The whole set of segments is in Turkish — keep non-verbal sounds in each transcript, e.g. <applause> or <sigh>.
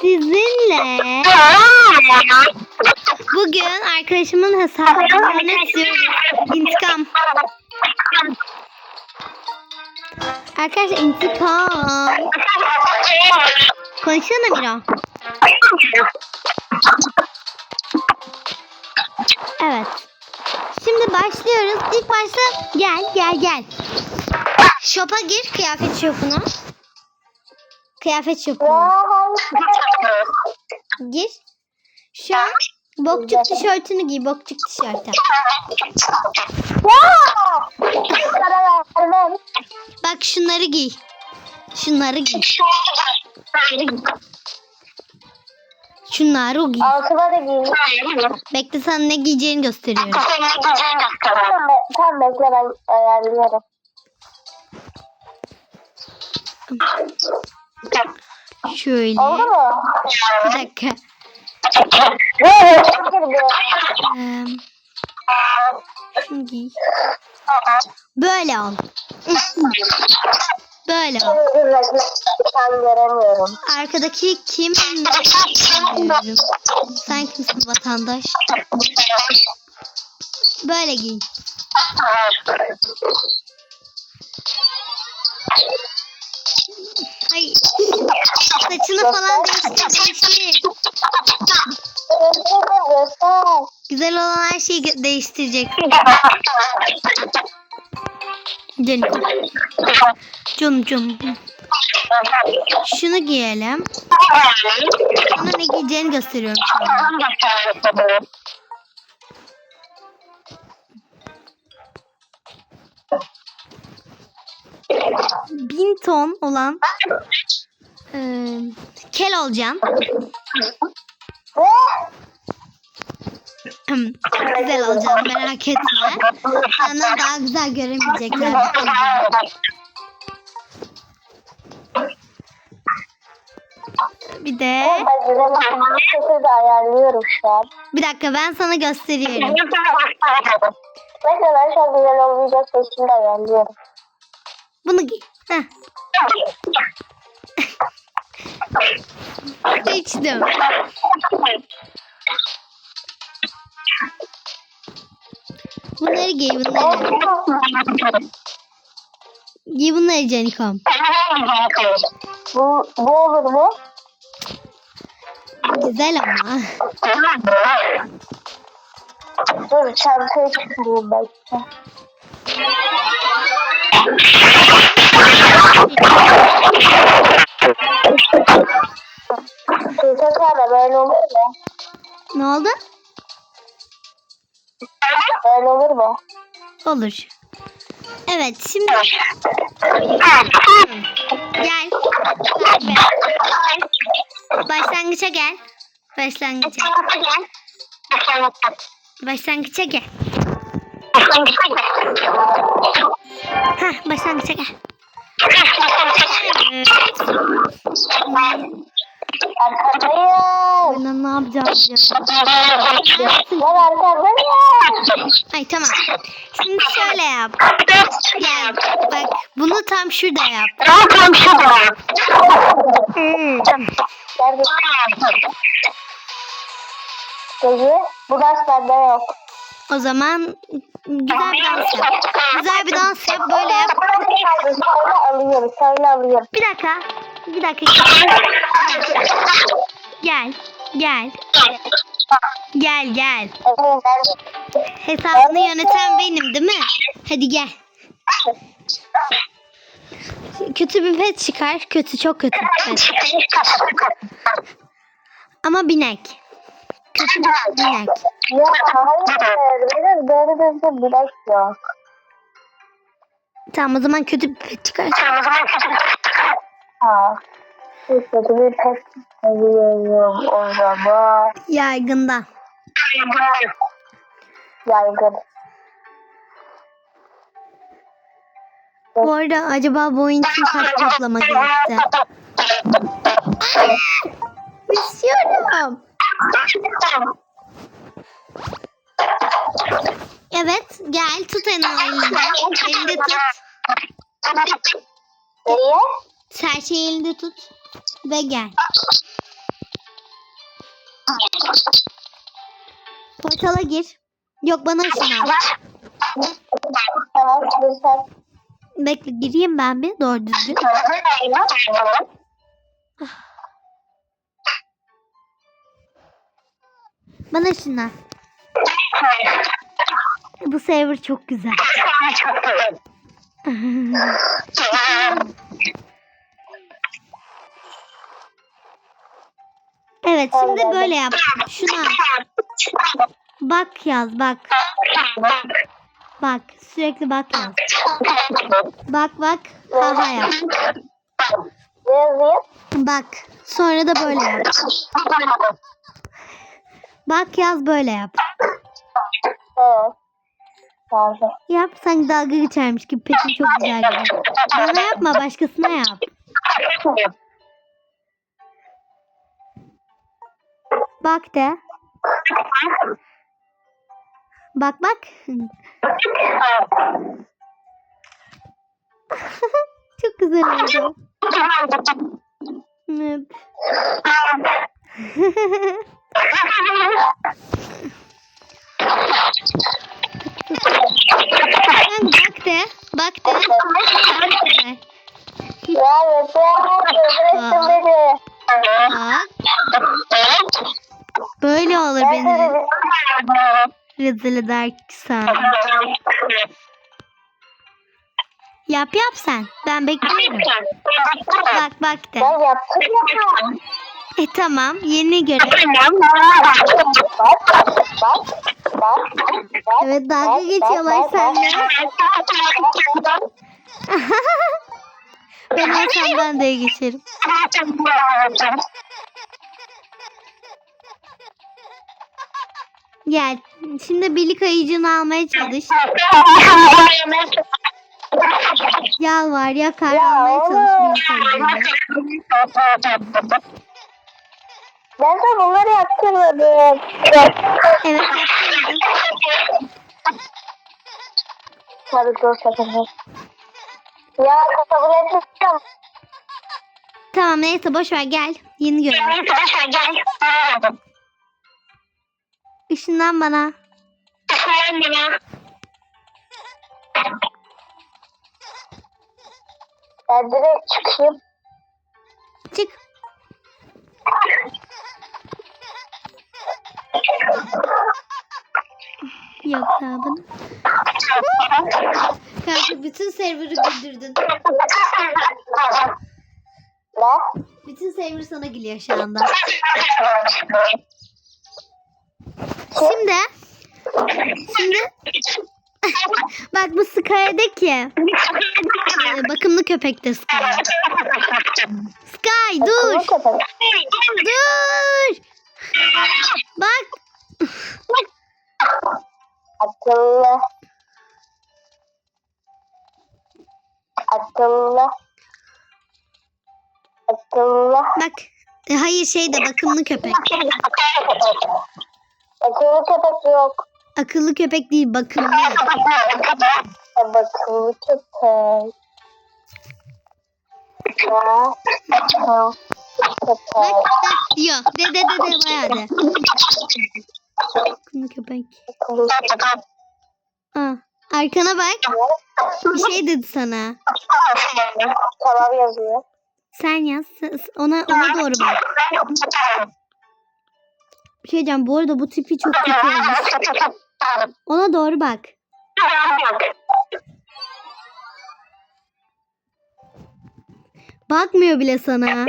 Sizinle bugün arkadaşımın hesabını yönetiyoruz. İntikam. Arkadaşlar intikam. Konuşsana Mira. Evet. Şimdi başlıyoruz. İlk başta gel gel gel. Shop'a gir kıyafet shop'una. Kıyafet shop'una. Gir. Şu an bokçuk tişörtünü giy. Bokçuk tişörtü. Bak şunları giy. Şunları giy. Şunları giy. Altıma da giyeyim. Bekle sana ne giyeceğini gösteriyorum. Tamam bekle ben ayarlıyorum. Şöyle. Oldu mu? Bir dakika. Ee, giy. Böyle ol. Böyle ol. Göremiyorum. Arkadaki kim? Bilmiyorum. Sen kimsin vatandaş? Böyle giy. Ay. Saçını falan değiştir. değiştir. Göster, göster. Güzel olan her şeyi gö- değiştirecek. Canım. Canım canım. Şunu giyelim. Sana ne giyeceğini gösteriyorum şu. Bin ton olan eee kel olacaksın. Çok güzel olacaksın merak etme. Senden daha güzel göremeyecekler. Bir de bir dakika ben sana gösteriyorum. Ben şu an güzel olmayacak şekilde ayarlıyorum. Bunu giy. Heh. İçtim. Bunları giy bunları. Giy bunları Canikom. Bu, bu olur mu? Güzel ama. Dur çantayı çıkarayım bekle. Tekrar böyle olur mu? Ne oldu? Böyle olur mu? Olur. Evet şimdi gel. Başlangıça gel. Başlangıça. Başlangıça gel. Başlangıça gel. Evet. Arkadayım. Ben ne yapacağız. Ay tamam. Şimdi şöyle yap. Gel. Bak bunu tam şurada yap. Nerede? Peki bu ders bende yok. O zaman güzel bir dans yap. Güzel bir dans yap. Böyle yap. Söyle alıyorum. Söyle alıyorum. Bir dakika. Bir dakika. Gel. Gel. Gel gel. Hesabını yöneten benim değil mi? Hadi gel. Kötü bir pet çıkar. Kötü çok kötü bir pet. <laughs> Ama binek. Kötü bir binek. Ya hayır. Benim gördüğünüzde bilek yok. Tamam o zaman kötü bir pet çıkar. Ha. Kötü bir pes seviyorum o zaman. Yaygında. Yaygın. Bu arada acaba bu oyun için kaç toplama gerekti? <laughs> İstiyorum. Evet gel tut en elinde. Elinde tut. Nereye? Serçeyi elinde tut. Ve gel. Portala gir. Yok bana ışın al. Bekle gireyim ben bir doğru düzgün. Bana al. Bu server çok güzel. Evet şimdi böyle yap. Şuna bak yaz bak. Bak sürekli bak yaz. Bak bak ha ha yap. Bak sonra da böyle yap. Bak yaz böyle yap. Evet. Yazdım. Yap sanki dalga geçermiş gibi petin çok güzel gibi. Bana yapma başkasına yap. Bak de. Bak bak. <laughs> çok güzel oldu. <laughs> Öp. <laughs> Sen bak de. Bak de. Böyle olur beni rezil edersen. Yap yap sen. Ben bekliyorum. Bak bak de. Ben yaptım ya. E tamam. Yeni göre. Bak. Bak. Bak. Bak. Evet dalga geçiyorlar seninle. Ben olsam ben de geçerim. Gel. Şimdi birlik ayıcını almaya çalış. Yalvar yakar Ya almaya çalış birlik ayıcını. Ben de bunları yaptırmadım. Evet yaptım. Hadi dur sakın. Ya kabul etmiştim. Tamam neyse boş ver gel. Yeni görev. Işından bana. Ben direkt çıkayım. Bütün server'ı güldürdün. Ne? Bütün server sana gülüyor şu anda. Şimdi şimdi <laughs> bak bu Sky'daki e, bakımlı köpek de Sky. Sky dur. Dur. Bak Akıllı. Akıllı. Akıllı. bak. E, hayır şey de bakımlı köpek. Akıllı köpek yok. Akıllı köpek değil bakımlı. Bakımlı köpek. Bak bak diyor. De de de de bayağı de. Bakımlı köpek. Aa, arkana bak. Bir şey dedi sana. Tamam yazıyor. Sen yaz. Ona ona doğru bak. Bir şey diyeceğim. Bu arada bu tipi çok kötü olmuş. Ona doğru bak. Bakmıyor bile sana.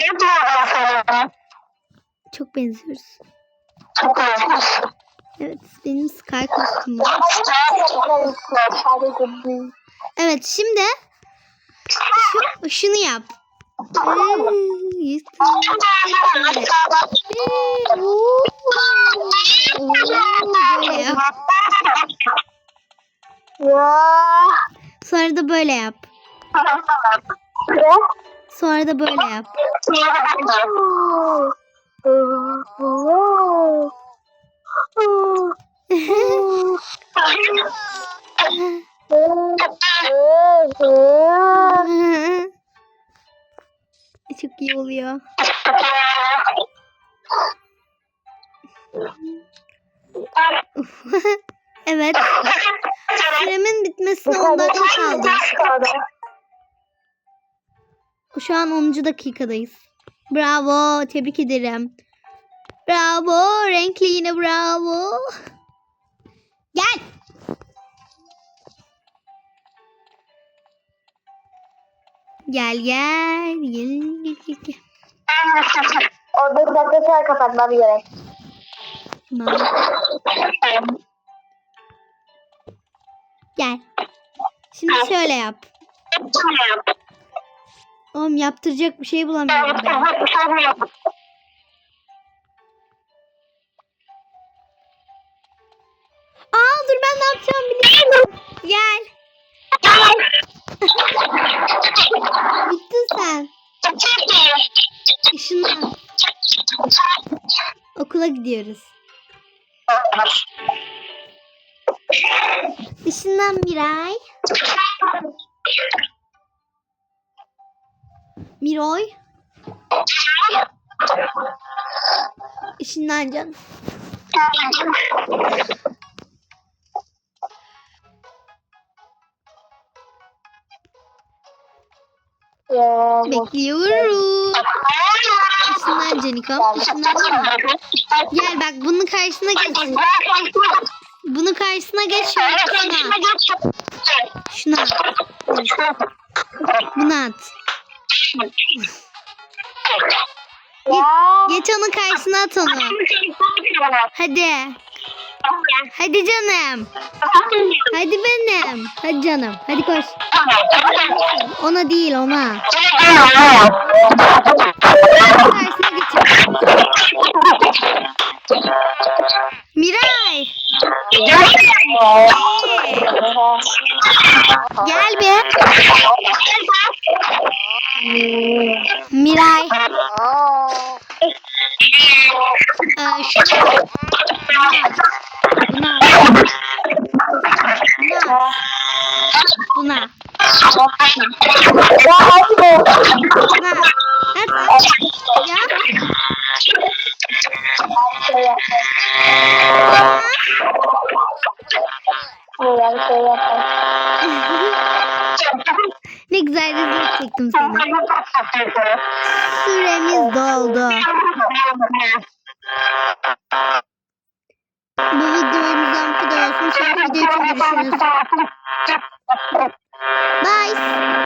Çok benziyoruz. Evet benim Sky kostümüm. Evet şimdi şu, şunu yap. Sonra da böyle yap. Sonra da böyle yap. <laughs> çok iyi oluyor. <laughs> evet. Süremin bitmesine 10 dakika kaldı. Şu an 10. dakikadayız. Bravo. Tebrik ederim. Bravo. Renkli yine bravo. Gel. Gel gel. Gel gel gel. gel. Orada bir dakika sonra kapatmam gerek. Tamam. Gel. Şimdi şöyle yap. Oğlum yaptıracak bir şey bulamıyorum ben. Aa dur ben ne yapacağım biliyorum. Gel. Bittin sen. Işınlan. Okula gidiyoruz. Işınlan Miray. Miroy. Işınlan canım. Bekliyoruz. Işınlan Canikom. Işınlandın mı? Gel bak bunun karşısına geç. Bunun karşısına geç şöyle şuna. Şuna. Bunu at. Ya. Geç onun karşısına at onu. Hadi. Hadi canım. Hadi benim. Hadi canım. Hadi koş. Ona değil ona. Miray. Gel bir. Miray. Ee, şu. Şey yapma. ne güzel rezil çektim seni. Süremiz doldu. Bu videomuzdan bu kadar olsun. Sonraki video için görüşürüz. Bye.